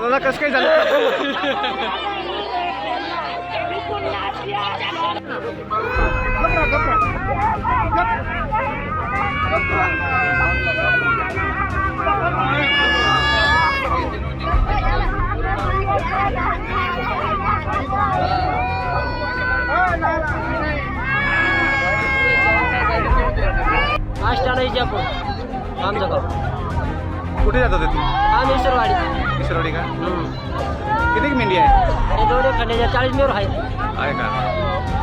दादा कसं काय झालं आष्टाला इजापूर आमचं गाव कुठे जात होते तू? आम्ही इसरवाडी का? किती मेंढी आहे? हे खंड्याच्या चाळीस मेवर आहे आहे का?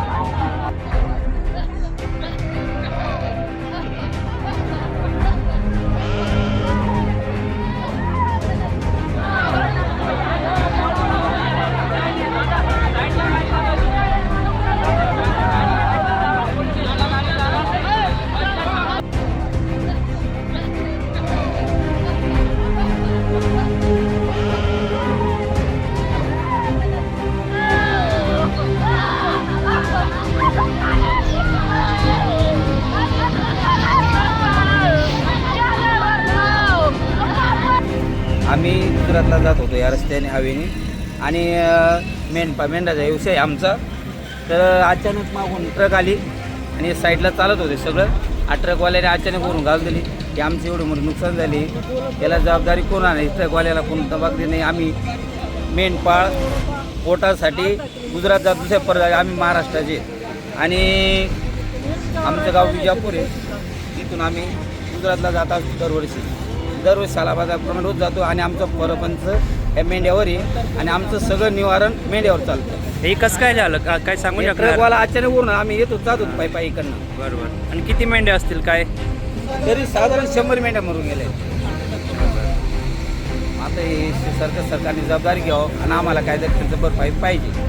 आम्ही गुजरातला जात होतो या रस्त्याने हवेने. आणि मेंढपा मेंढाचा व्यवसाय आमचा. तर अचानक मागून ट्रक आली आणि साईडला चालत होते सगळं. आ ट्रकवाल्याने अचानक वरून घाल दिली. की आमची एवढं मोठी नुकसान झाली. याला जबाबदारी कोण आहे ट्रकवाल्याला कोण जबाबदारी नाही. आम्ही मेंढपाळ पोटासाठी गुजरातचा दुसऱ्या पर आम्ही महाराष्ट्राचे आणि आमचं गाव विजापूर आहे. तिथून आम्ही गुजरातला जात असतो दरवर्षी. दरवर्षी सालाबादाप्रमाणे रोज जातो आणि आमचं परपंच या मेंढ्यावर आहे आणि आमचं सगळं निवारण मेंढ्यावर चालतं. हे कसं काय झालं? का काय सांगू हे शकणार? ट्रकवाला अचानक वरून आम्ही येतो जात पायी पायी इकडनं. बरोबर. आणि किती मेंढ्या असतील काय? तरी साधारण शंभर मेंढ्या मरून गेले. आता हे सरकार सरकारने जबाबदारी घ्यावं आणि आम्हाला काय तर त्यांचं भरपाई पाहिजे.